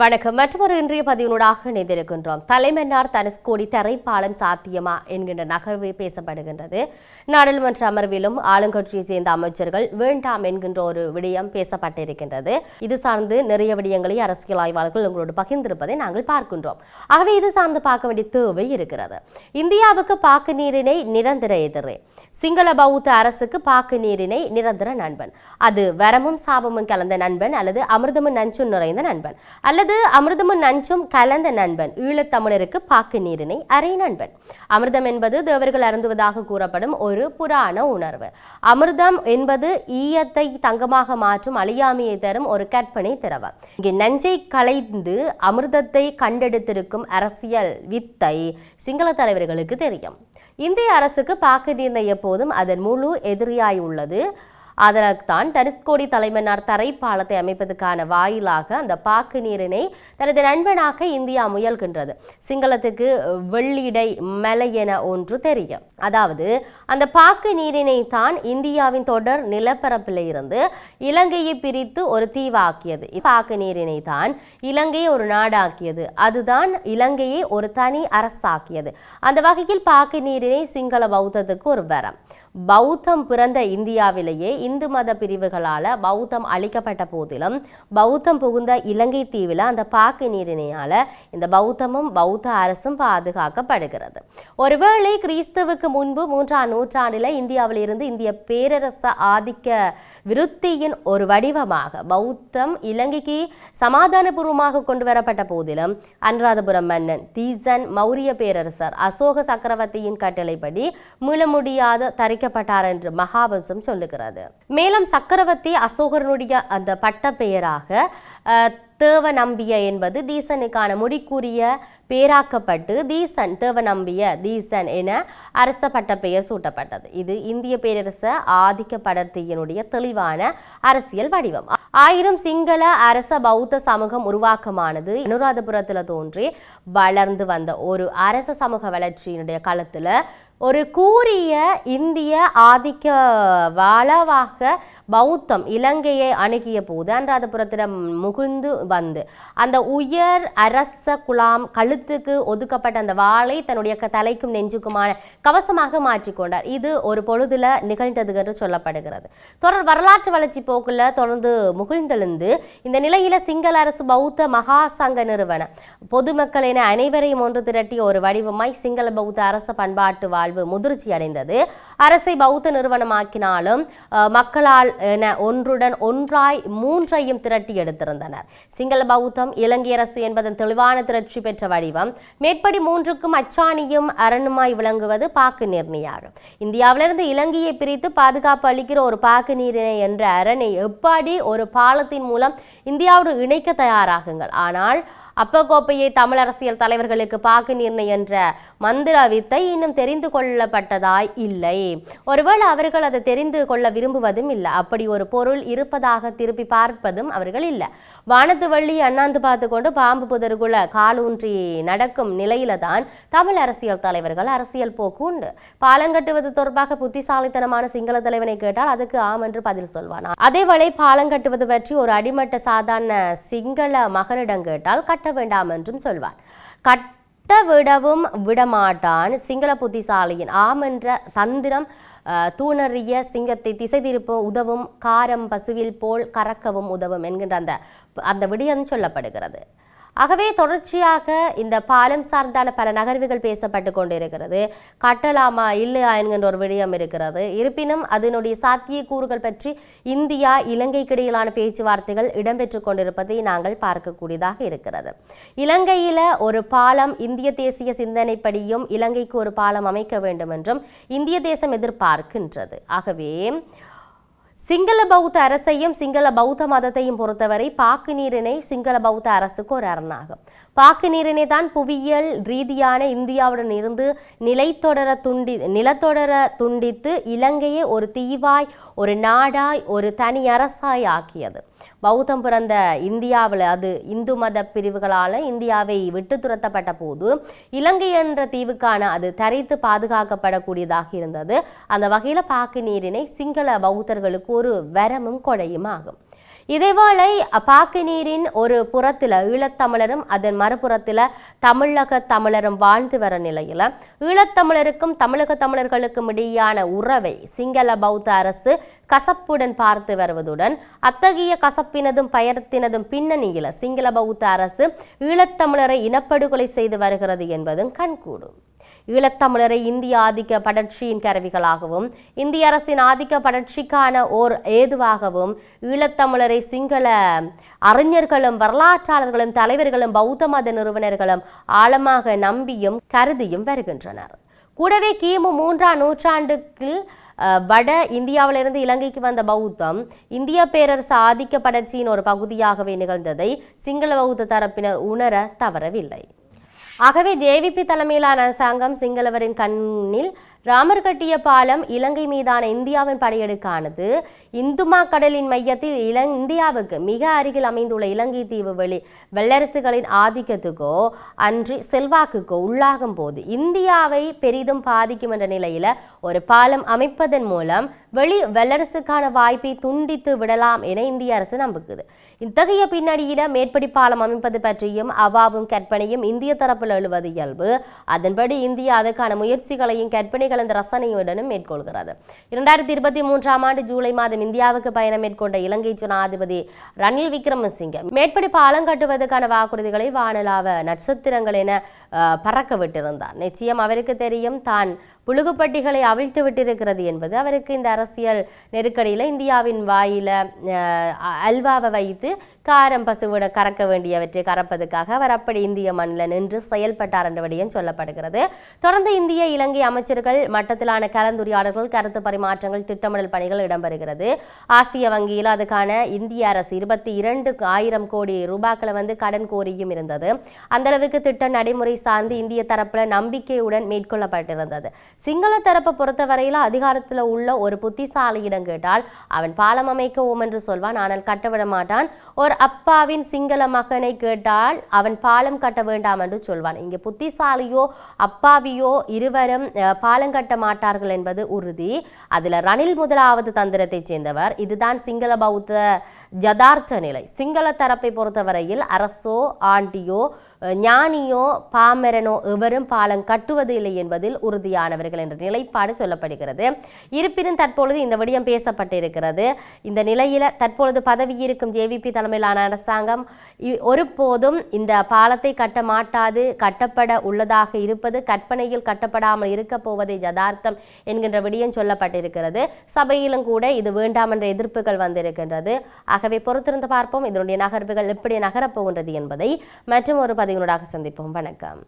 வணக்கம். மற்றொரு இன்றைய பதிவினூடாக இணைந்திருக்கின்றோம். தலைமன்னார் தனுஷ்கோடி தரைப்பாலம் சாத்தியமா என்கின்ற நகர்வு பேசப்படுகின்றது. நாடாளுமன்ற அமர்விலும் ஆளுங்கட்சியை சேர்ந்த அமைச்சர்கள் வேண்டாம் என்கின்ற ஒரு விடயம் பேசப்பட்டிருக்கின்றது. இது சார்ந்து நிறைய விடயங்களை அரசியல் ஆய்வாளர்கள் உங்களோடு பகிர்ந்திருப்பதை நாங்கள் பார்க்கின்றோம். ஆகவே இது சார்ந்து பார்க்க வேண்டிய தேவை இருக்கிறது. இந்தியாவுக்கு பாக்கு நீரினை நிரந்தர எதிரே. சிங்கள பௌத்த அரசுக்கு பாக்கு நீரினை நிரந்தர நண்பன். அது வரமும் சாபமும் கலந்த நண்பன் அல்லது அமிர்தமும் நஞ்சும் நிறைந்த நண்பன். அல்லது அமிர்தமும் நஞ்சும் கலந்த நண்பன். ஈழத்தமிழருக்கு பாக்கு நீரினை அரை நண்பன். அமிர்தம் என்பது தேவர்கள் அருந்துவதாக கூறப்படும் ஒரு புராண உணர்வு. அமிர்தம் என்பது ஈயத்தை தங்கமாக மாற்றும் அழியாமையை தரும் ஒரு கற்பனை திரவம். இங்கே நஞ்சை களைந்து அமிர்தத்தை கண்டெடுத்திருக்கும் அரசியல் வித்தை சிங்கள தலைவர்களுக்கு தெரியும். இந்திய அரசுக்கு பாக்கு எப்போதும் அதன் முழு எதிரியாய் உள்ளது. அதனால்தான் தரிஸ்கோடி தலைமன்னார் தரைப்பாலத்தை அமைப்பதற்கான வாயிலாக அந்த பாக்கு நீரினை தனது நண்பனாக்க இந்தியா முயல்கின்றது. சிங்களத்துக்கு வெள்ளிடை மலை என ஒன்று தெரியும். அதாவது அந்த பாக்கு நீரினை தான் இந்தியாவின் தொடர் நிலப்பரப்பில் இருந்து இலங்கையை பிரித்து ஒரு தீவாக்கியது. பாக்கு நீரினை தான் இலங்கையை ஒரு நாடாக்கியது. அதுதான் இலங்கையை ஒரு தனி அரசாக்கியது. அந்த வகையில் பாக்கு நீரினை சிங்கள பௌத்தத்துக்கு ஒரு வரம். பௌத்தம் பிறந்த இந்தியாவிலேயே இந்து மத பிரிவுகளால் பௌத்தம் அழிக்கப்பட்ட போதிலும் பௌத்தம் புகுந்த இலங்கை தீவில் அந்த பாக்கு நீரினையால் இந்த பௌத்தமும் பௌத்த அரசும் பாதுகாக்கப்படுகிறது. ஒருவேளை கிறிஸ்துவுக்கு முன்பு மூன்றாம் நூற்றாண்டில் இந்தியாவில் இருந்து இந்திய பேரரச ஆதிக்க விருத்தியின் ஒரு வடிவமாக பௌத்தம் இலங்கைக்கு சமாதானபூர்வமாக கொண்டு வரப்பட்ட போதிலும் அனுராதபுரம் மன்னன் தீசன் மௌரிய பேரரசர் அசோக சக்கரவர்த்தியின் கட்டளைப்படி மீள முடியாத அழைக்கப்பட்டார் என்று மகாவம்சம் சொல்லுகிறது. மேலும் சக்கரவர்த்தி அசோகரனுடைய அந்த பட்ட பெயராக தேவ தேவநம்பிய என்பது தீசனுக்கான முடிக்குரிய பேராக்கப்பட்டு தீசன் தேவ நம்பிய தீசன் என அரச பட்ட பெயர் சூட்டப்பட்டது. இது இந்திய பேரரச ஆதிக்க படர்த்தியினுடைய தெளிவான அரசியல் வடிவம். ஆயிரம் சிங்கள அரச பௌத்த சமூகம் உருவாக்கமானது அனுராதபுரத்தில் தோன்றி வளர்ந்து வந்த ஒரு அரச சமூக வளர்ச்சியினுடைய காலத்துல ஒரு கூறிய இந்திய ஆதிக்க வளவாக பௌத்தம் இலங்கையை அணுகிய போது அனுராதபுரத்திடம் முகுந்து வந்து அந்த உயர் அரச குலாம் கழுத்துக்கு ஒதுக்கப்பட்ட அந்த வாளை தன்னுடைய க- தலைக்கும் நெஞ்சுக்குமான கவசமாக மாற்றிக்கொண்டார் இது ஒரு பொழுதுல நிகழ்ந்தது என்று சொல்லப்படுகிறது. தொடர் வரலாற்று வளர்ச்சி போக்குல தொடர்ந்து முகிழ்ந்தெழுந்து இந்த நிலையில சிங்கள அரசு பௌத்த மகா சங்க நிறுவனம் பொதுமக்கள் என அனைவரையும் ஒன்று திரட்டிய ஒரு வடிவமாய் சிங்கள பௌத்த அரச பண்பாட்டு வாழ்வு முதிர்ச்சி அடைந்தது. அரசை பௌத்த நிறுவனமாக்கினாலும் மக்களால் என ஒன்றுடன் ஒன்றாய் மூன்றையும் திரட்டி எடுத்திருந்தனர். சிங்கள பௌத்தம் இலங்கை அரசு என்பதன் தெளிவான திரட்சி பெற்ற வடிவம் மேற்படி மூன்றுக்கும் அச்சாணியும் அரணுமாய் விளங்குவது பாக்கு நிர்ணயாகும் இந்தியாவிலிருந்து இலங்கையை பிரித்து பாதுகாப்பு அளிக்கிற ஒரு பாக்கு நீரிணை என்ற அரணை எப்படி ஒரு பாலத்தின் மூலம் இந்தியாவோடு இணைக்க தயாராகுங்கள். ஆனால் அப்பகோப்பையை தமிழ் அரசியல் தலைவர்களுக்கு பாக்கு நிர்ணய என்ற மந்திர வித்தை இன்னும் தெரிந்து கொள்ளப்பட்டதாய் இல்லை. ஒருவேளை அவர்கள் அதை தெரிந்து கொள்ள விரும்புவதும் இல்லை. அப்படி ஒரு பொருள் இருப்பதாக திருப்பி பார்ப்பதும் அவர்கள் இல்லை. வானத்து வள்ளி அண்ணாந்து பார்த்து கொண்டு பாம்பு புதருக்குள்ள காலூன்றி நடக்கும் நிலையில தான் தமிழ் அரசியல் தலைவர்கள் அரசியல் போக்கு உண்டு. பாலம் கட்டுவது தொடர்பாக புத்திசாலித்தனமான சிங்கள தலைவனை கேட்டால் அதுக்கு ஆம் என்று பதில் சொல்வான்? அதேவேளை பாலம் கட்டுவது பற்றி ஒரு அடிமட்ட சாதாரண சிங்கள மகனிடம் கேட்டால் கட்ட வேண்டாம் என்றும் சொல்வான் கட்ட விடவும் விடமாட்டான் சிங்கள புத்திசாலியின். ஆம் என்ற தந்திரம் தூணறிய சிங்கத்தை திசை திருப்ப உதவும் காரம் பசுவில் போல் கறக்கவும் உதவும் என்கின்ற அந்த அந்த விடயம் சொல்லப்படுகிறது. ஆகவே தொடர்ச்சியாக இந்த பாலம் சார்ந்தான பல நகர்வுகள் பேசப்பட்டு கொண்டிருக்கிறது. கட்டலாமா இல்லையா என்கின்ற ஒரு விடயம் இருக்கிறது. இருப்பினும் அதனுடைய சாத்தியக்கூறுகள் பற்றி இந்தியா இலங்கைக்கு இடையிலான பேச்சுவார்த்தைகள் இடம்பெற்று கொண்டிருப்பதை நாங்கள் பார்க்கக்கூடியதாக இருக்கிறது. இலங்கையில ஒரு பாலம் இந்திய தேசிய சிந்தனைப்படியும் இலங்கைக்கு ஒரு பாலம் அமைக்க வேண்டும் என்றும் இந்திய தேசம் எதிர்பார்க்கின்றது. ஆகவே சிங்கள பௌத்த அரசையும் சிங்கள பௌத்த மதத்தையும் பொறுத்தவரை பாக்கு நீரினை சிங்கள பௌத்த அரசுக்கு ஒரு அரணாகும். பாக்குநீரினை தான் புவியியல் ரீதியான இந்தியாவுடன் இருந்து நிலைத்தொடர துண்டி நிலத்தொடர துண்டித்து இலங்கையை ஒரு தீவாய் ஒரு நாடாய் ஒரு தனி அரசாய் ஆக்கியது. பௌத்தம் பிறந்த இந்தியாவில் அது இந்து மத பிரிவுகளால் இந்தியாவை விட்டு துரத்தப்பட்ட போது இலங்கை என்ற தீவுக்கான அது தரித்து பாதுகாக்கப்படக்கூடியதாக இருந்தது. அந்த வகையில் பாக்கு நீரினை சிங்கள பௌத்தர்களுக்கு ஒரு வரமும் கொடையும் ஆகும். இதேவேளை பாக்குநீரின் ஒரு புறத்தில் ஈழத்தமிழரும் அதன் மறுபுறத்தில் தமிழக தமிழரும் வாழ்ந்து வர நிலையில் ஈழத்தமிழருக்கும் தமிழக தமிழர்களுக்கும் இடையான உறவை சிங்கள பௌத்த அரசு கசப்புடன் பார்த்து வருவதுடன் அத்தகைய கசப்பினதும் பயத்தினதும் பின்னணியில் சிங்கள பௌத்த அரசு ஈழத்தமிழரை இனப்படுகொலை செய்து வருகிறது என்பதும் கண்கூடும். ஈழத்தமிழரை இந்திய ஆதிக்க படர்ச்சியின் கருவிகளாகவும் இந்திய அரசின் ஆதிக்க படர்ச்சிக்கான ஓர் ஏதுவாகவும் ஈழத்தமிழரை சிங்கள அறிஞர்களும் வரலாற்றாளர்களும் தலைவர்களும் பௌத்த மத நிறுவனர்களும் ஆழமாக நம்பியும் கருதியும் வருகின்றனர். கூடவே கிமு மூன்றாம் நூற்றாண்டுக்கு வட இந்தியாவிலிருந்து இலங்கைக்கு வந்த பௌத்தம் இந்திய பேரரசு ஆதிக்க படர்ச்சியின் ஒரு பகுதியாகவே நிகழ்ந்ததை சிங்கள பௌத்த தரப்பினர் உணர தவறவில்லை. ஆகவே ஜேவிபி தலைமையிலான அரசாங்கம் சிங்களவரின் கண்ணில் ராமர் கட்டிய பாலம் இலங்கை மீதான இந்தியாவின் படையெடுக்கானது. இந்துமா கடலின் மையத்தில் இலங் இந்தியாவுக்கு மிக அருகில் அமைந்துள்ள இலங்கை தீவு வெளி வல்லரசுகளின் ஆதிக்கத்துக்கோ அன்றி செல்வாக்குக்கோ உள்ளாகும் போது இந்தியாவை பெரிதும் பாதிக்கும் என்ற நிலையில ஒரு பாலம் அமைப்பதன் மூலம் வெளி வல்லரசுக்கான வாய்ப்பை துண்டித்து விடலாம் என இந்திய அரசு நம்புகிறது இத்தகைய பின்னணியில மேற்படி பாலம் அமைப்பது பற்றியும் அவாவும் கற்பனையும் இந்திய தரப்பில் எழுவது இயல்பு. அதன்படி இந்தியா அதற்கான முயற்சிகளையும் கற்பனைகள் இந்த ரசனையுடனும் மேற்கொள்கிறது. இரண்டாயிரத்தி இருபத்தி மூன்றாம் ஆண்டு ஜூலை மாதம் இந்தியாவுக்கு பயணம் மேற்கொண்ட இலங்கை ஜனாதிபதி ரணில் விக்ரமசிங்க மேற்படி பாலம் கட்டுவதற்கான வாக்குறுதிகளை வானலாவ நட்சத்திரங்கள் என பறக்க விட்டிருந்தார் நிச்சயம் அவருக்கு தெரியும் தான் புழுகுப்பட்டிகளை அவிழ்த்து விட்டிருக்கிறது என்பது அவருக்கு இந்த அரசியல் நெருக்கடியில் இந்தியாவின் வாயில அல்வாவை வைத்து காரம் பசுவிட கறக்க வேண்டியவற்றை கறப்பதற்காக அவர் அப்படி இந்திய மண்ணில் நின்று செயல்பட்டார் என்ற விடயம் சொல்லப்படுகிறது. தொடர்ந்து இந்திய இலங்கை அமைச்சர்கள் மட்டத்திலான கலந்துரையாடல்கள் கருத்து பரிமாற்றங்கள் திட்டமிடல் பணிகள் இடம்பெறுகிறது. ஆசிய வங்கியில் அதுக்கான இந்திய அரசு இருபத்தி இரண்டு ஆயிரம் கோடி ரூபாய்களை வந்து கடன் கோரியும் இருந்தது. அந்த அளவுக்கு திட்ட நடைமுறை சார்ந்து இந்திய தரப்பில் நம்பிக்கையுடன் மேற்கொள்ளப்பட்டிருந்தது. சிங்கள தரப்பை பொறுத்தவரையில் அதிகாரத்தில் உள்ள ஒரு புத்திசாலியிடம் கேட்டால் அவன் பாலம் அமைக்கவும் என்று சொல்வான். ஆனால் கட்டவிட மாட்டான். ஒரு அப்பாவின் சிங்கள மகனை கேட்டால் அவன் பாலம் கட்ட வேண்டாம் என்று சொல்வான். இங்கே புத்திசாலியோ அப்பாவியோ இருவரும் பாலம் கட்ட மாட்டார்கள் என்பது உறுதி. அதில் ரணில் முதலாவது தந்திரத்தைச் சேர்ந்தவர். இதுதான் சிங்கள பௌத்த ஜதார்த்த நிலை. சிங்கள தரப்பை பொறுத்தவரையில் அரசோ ஆண்டியோ ஞானியோ பாமரனோ எவரும் பாலம் கட்டுவது இல்லை என்பதில் உறுதியானவர்கள் என்ற நிலைப்பாடு சொல்லப்படுகிறது. இருப்பினும் தற்பொழுது இந்த விடயம் பேசப்பட்டிருக்கிறது. இந்த நிலையில் தற்பொழுது பதவி இருக்கும் ஜேவிபி தலைமையிலான அரசாங்கம் இ- ஒருபோதும் இந்த பாலத்தை கட்ட மாட்டாது கட்டப்பட உள்ளதாக இருப்பது கற்பனையில் கட்டப்படாமல் இருக்க போவதை யதார்த்தம் என்கின்ற விடயம் சொல்லப்பட்டிருக்கிறது. சபையிலும் கூட இது வேண்டாம் என்ற எதிர்ப்புகள் வந்திருக்கின்றது. ஆகவே பொறுத்திருந்து பார்ப்போம் இதனுடைய நகர்வுகள் எப்படி நகரப் போகின்றது என்பதை. மற்றும் ஒரு பதிவினூடாக சந்திப்போம். வணக்கம்.